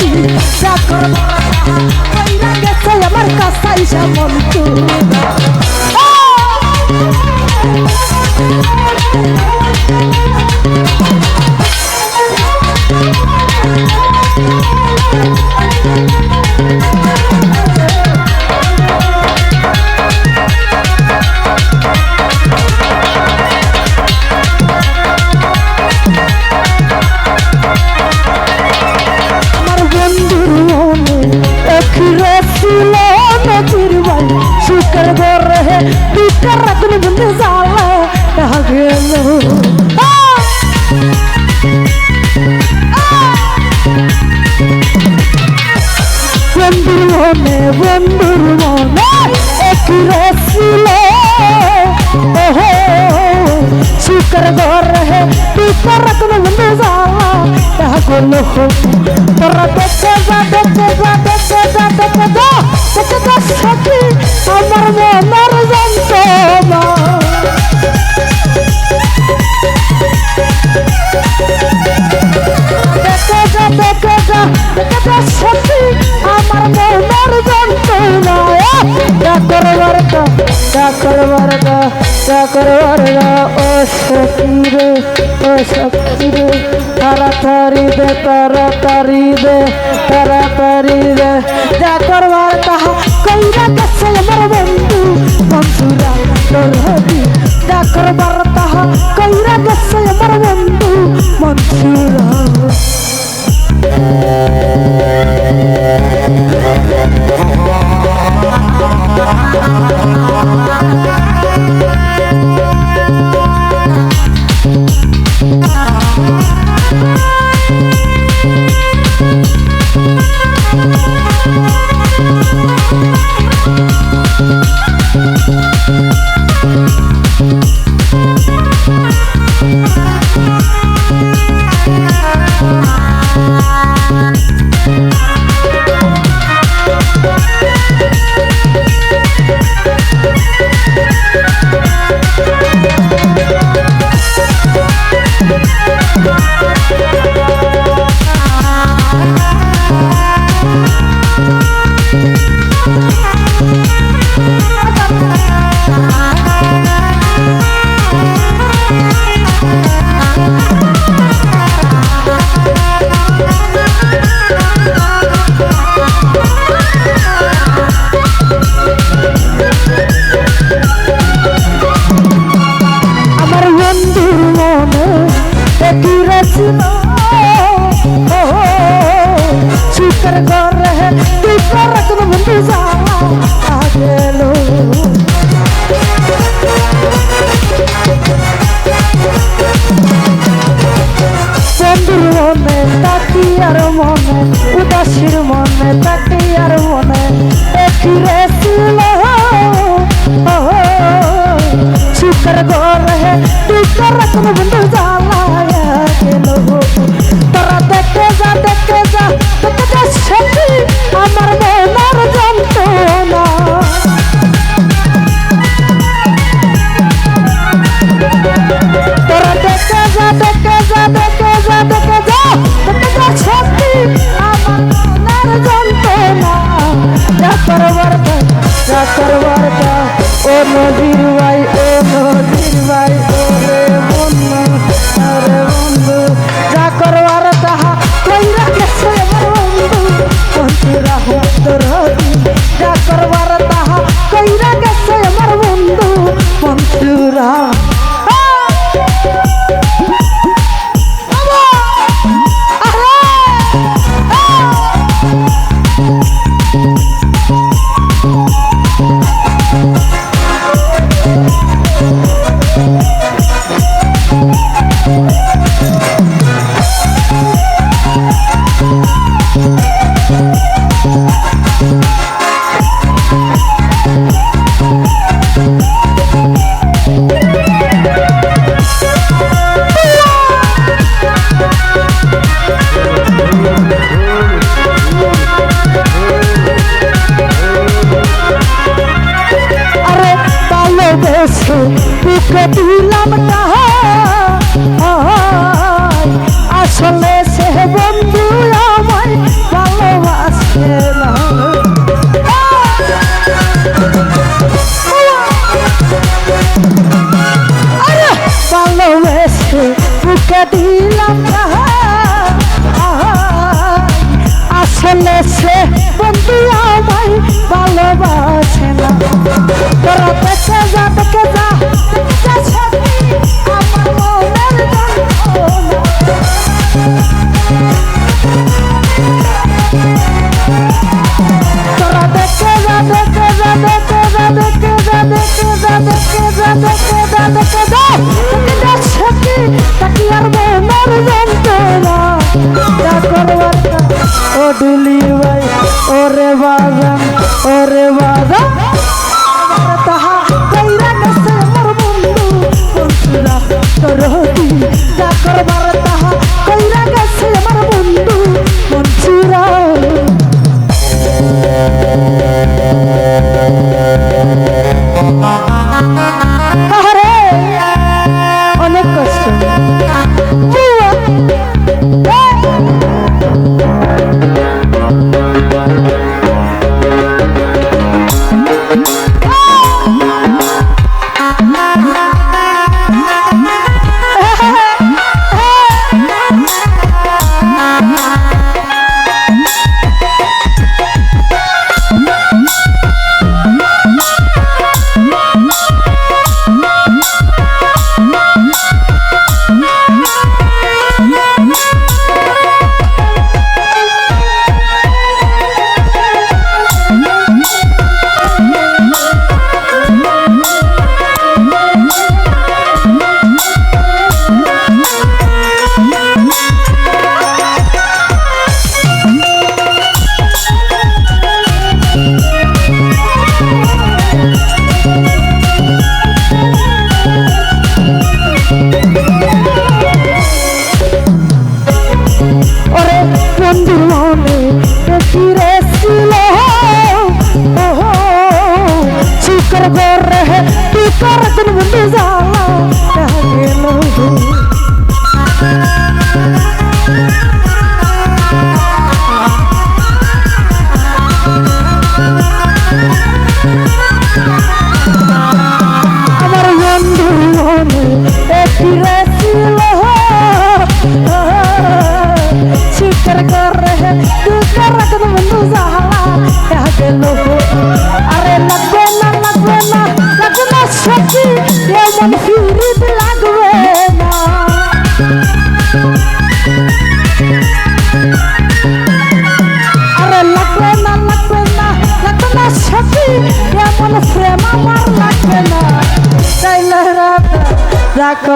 বন্ধুরা নরহতি চাকর কইরা গেছে আমার কাছাই মন্তুরা এখিরে ছিল ওহো সুখের ঘরে দুটার রাখুন বন্ধু জ্বালা দেখা গেল তোরা দেখতে যা দেখতে যা দেখতে যা দেখতে যা দেখতে যা সখী আমার মনের তাড়াতাড়ি দে তাড়াতাড়ি দে তাড়াতাড়ি দে। যা করবার তাহা কইরা গেছে আমার বন্ধু, বন্ধুরা তোর হবি। যা করবার তাহা কইরা গেছে আমার বন্ধু, বন্ধুরা। আমার সুখের ঘরে তুই করক বন্ধু যা গেল বন্ধুর মনে তাকি আর মনে উদাসীর মনে তাকি আর মনে ঘরে তুই করক বন্ধু জ্বালায়া গেল বন্ধুরা परदेश कबीलम कहा আসলে সে বন্ধু আমায় ভালোবাসে না আরে ভালোবাসে বুকে দিলাম আসলে বাসে না তোরা বেঁচে যা বেঁচে যা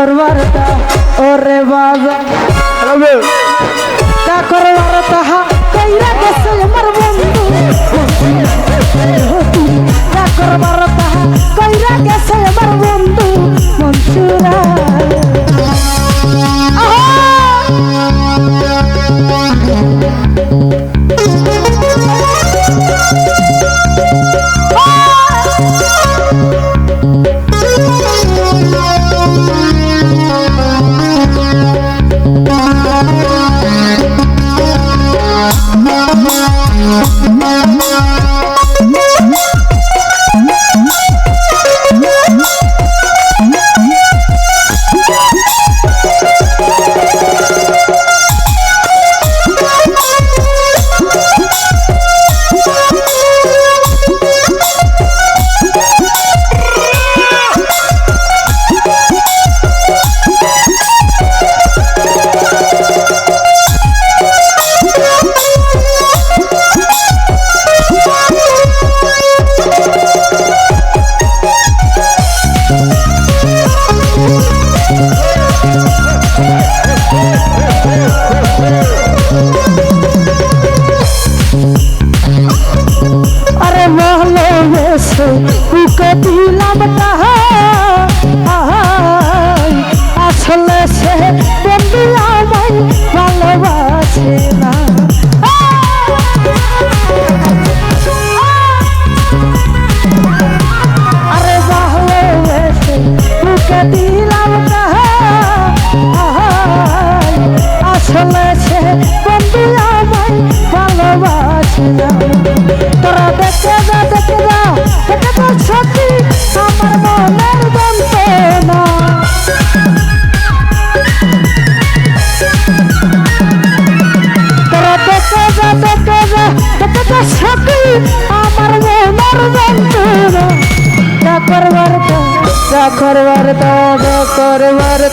করবার তা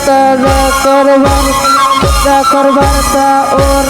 বার্তা দেখর করবার দেখর বার্তা ওরে বাবা